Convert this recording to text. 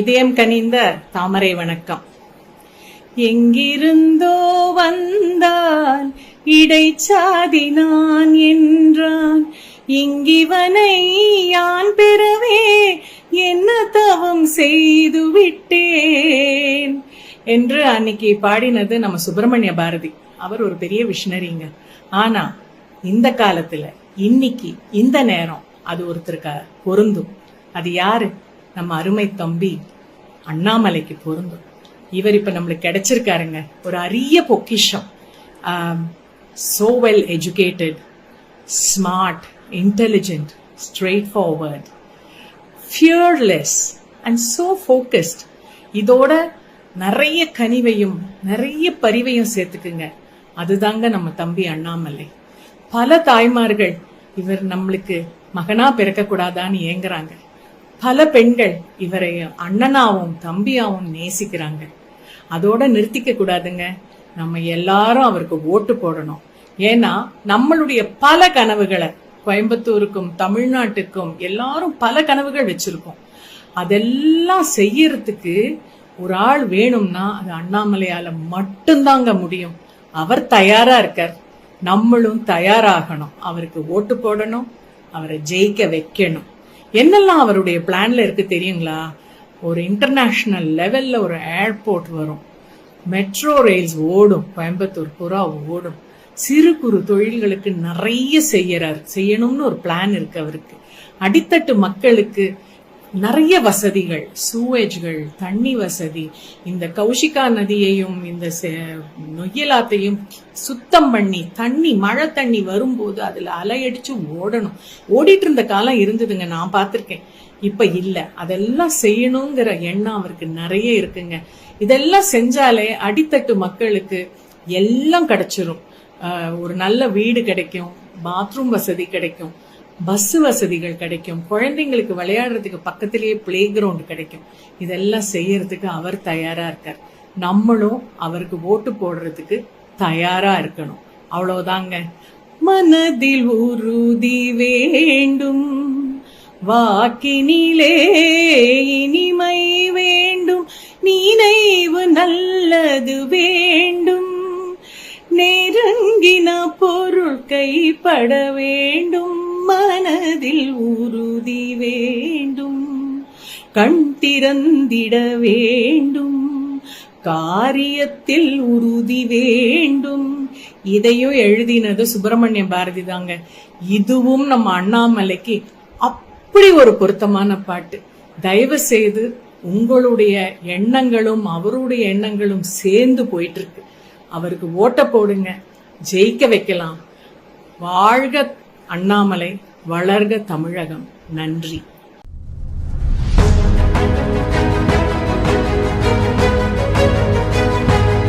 இதயம் கனிந்த தாமரை வணக்கம். எங்கிருந்தோ வந்தான் இடைச்சாதி நான் என்றான். இங்கிவனை யான் பெறவே என்ன தவம் செய்து விட்டேன் என்று அன்னைக்கு பாடினது நம்ம சுப்பிரமணிய பாரதி. அவர் ஒரு பெரிய விஷனரிங்க ஆனா இந்த காலத்துல இன்னைக்கு இந்த நேரம் அது ஒருத்தருக்கு பொருந்தும். அது யாரு? நம்ம அருமை தம்பி அண்ணாமலைக்கு பொருந்தும். இவர் இப்போ நம்மளுக்கு கிடைச்சிருக்காருங்க. ஒரு அரிய பொக்கிஷம். So well educated smart intelligent straightforward fearless and so focused இதோட நிறைய கனிவையும் நிறைய பரிவையும் சேர்த்துக்குங்க. அதுதாங்க நம்ம தம்பி அண்ணாமலை. பல தாய்மார்கள் இவர் நம்மளுக்கு மகனா பிறக்கக்கூடாதான்னு ஏங்குறாங்க. பல பெண்கள் இவரை அண்ணனாவும் தம்பியாவும் நேசிக்கிறாங்க. அதோட நிறுத்திக்க கூடாதுங்க. நம்ம எல்லாரும் அவருக்கு ஓட்டு போடணும். ஏன்னா நம்மளுடைய பல கனவுகளை கோயம்புத்தூருக்கும் தமிழ்நாட்டுக்கும் எல்லாரும் பல கனவுகள் வச்சிருக்கோம். அதெல்லாம் செய்யறதுக்கு ஒரு ஆள் வேணும்னா அது அண்ணாமலையால மட்டும்தாங்க முடியும். அவர் தயாரா இருக்கார். நம்மளும் தயாராகணும். அவருக்கு ஓட்டு போடணும். அவரை ஜெயிக்க வைக்கணும். என்னெல்லாம் அவருடைய பிளான்ல இருக்கு தெரியுங்களா? ஒரு இன்டர்நேஷனல் லெவல்ல ஒரு ஏர்போர்ட் வரும். மெட்ரோ ரயில்ஸ் ஓடும். கோயம்புத்தூர் பூரா ஓடும். சிறு குறு தொழில்களுக்கு நிறைய செய்யறார். செய்யணும்னு ஒரு பிளான் இருக்கு அவருக்கு. அடித்தட்டு மக்களுக்கு நிறைய வசதிகள் சூவேஜ்கள் தண்ணி வசதி. இந்த கௌஷிகா நதியையும் இந்த செ- நொய்யலாத்தையும் சுத்தம் பண்ணி தண்ணி மழை தண்ணி வரும்போது அதில் அலையடிச்சு ஓடணும். ஓடிட்டு இருந்த காலம் இருந்ததுங்க நான் பார்த்துருக்கேன். இப்போ இல்லை. அதெல்லாம் செய்யணுங்கிற எண்ணம் அவருக்கு நிறைய இருக்குங்க. இதெல்லாம் செஞ்சாலே அடித்தட்டு மக்களுக்கு எல்லாம் கிடைச்சிரும். ஒரு நல்ல வீடு கிடைக்கும் பாத்ரூம் வசதி கிடைக்கும். பஸ் வசதிகள் கிடைக்கும். குழந்தைங்களுக்கு விளையாடுறதுக்கு பக்கத்திலேயே பிளே கிரவுண்ட் கிடைக்கும். இதெல்லாம் செய்யறதுக்கு அவர் தயாரா இருக்கார். நம்மளும் அவருக்கு ஓட்டு போடுறதுக்கு தயாரா இருக்கணும். அவ்வளவுதாங்க. மனதில் உறுதி வேண்டும். வாக்கினிலே இனிமை வேண்டும். நினைவு நல்லது வேண்டும். நெருங்கின பொருள் கைப்பட வேண்டும். மனதில் உறுதி வேண்டும். கண் திறந்திட வேண்டும். காரியத்தில் உறுதி வேண்டும். இதையும் எழுதினது சுப்பிரமணிய பாரதி தாங்க. இதுவும் நம்ம அண்ணாமலைக்கு அப்படி ஒரு பொருத்தமான பாட்டு. தயவு செய்து உங்களுடைய எண்ணங்களும் அவருடைய எண்ணங்களும் சேர்ந்து போயிட்டு இருக்கு. அவருக்கு ஓட்ட போடுங்க. ஜெயிக்க வைக்கலாம். வாழ்க அண்ணாமலை வளர்க தமிழகம். நன்றி.